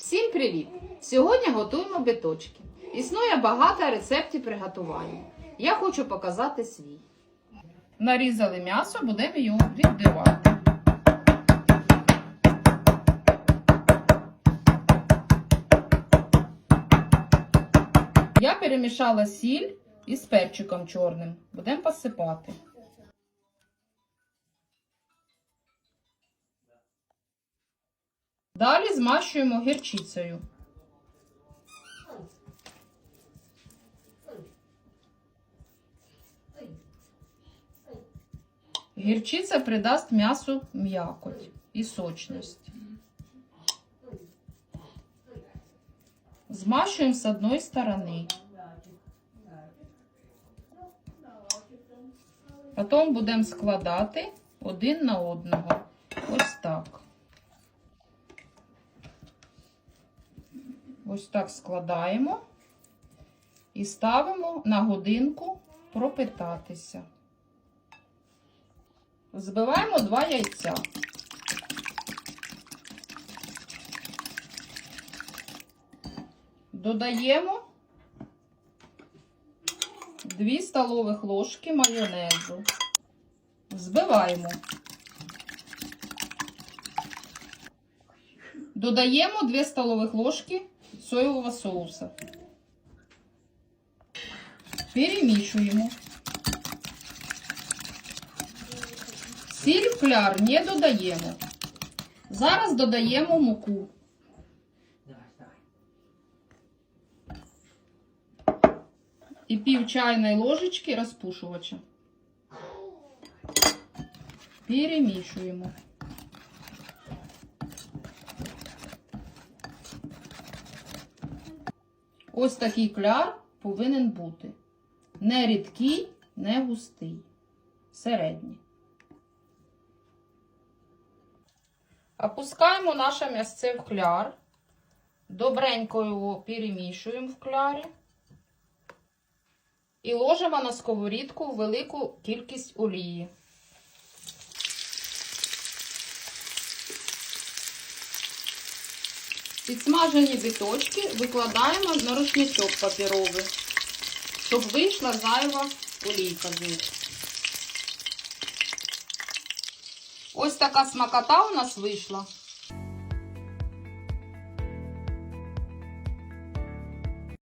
Всім привіт! Сьогодні готуємо биточки. Існує багато рецептів приготування. Я хочу показати свій. Нарізали м'ясо, будемо його відбивати. Я перемішала сіль із перчиком чорним. Будемо посипати. Далі змащуємо гірчицею. Гірчиця придасть м'ясу м'якоть і сочність. Змащуємо з одної сторони. Потім будемо складати один на одного. Ось так. Ось так складаємо і ставимо на годинку пропитатися. Збиваємо два яйця. Додаємо 2 столових ложки майонезу. Збиваємо. Додаємо 2 столових ложки соєвого соуса. Перемішуємо. Сіль в кляр не додаємо. Зараз додаємо муку. І пів чайної ложечки розпушувача. Перемішуємо. Ось такий кляр повинен бути. Не рідкий, не густий. Середній. Опускаємо наше м'ясце в кляр. Добренько його перемішуємо в клярі. І ложимо на сковорідку велику кількість олії. Підсмажені біточки викладаємо на рушничок папіровий, щоб вийшла зайва олійка з них. Ось така смакота у нас вийшла.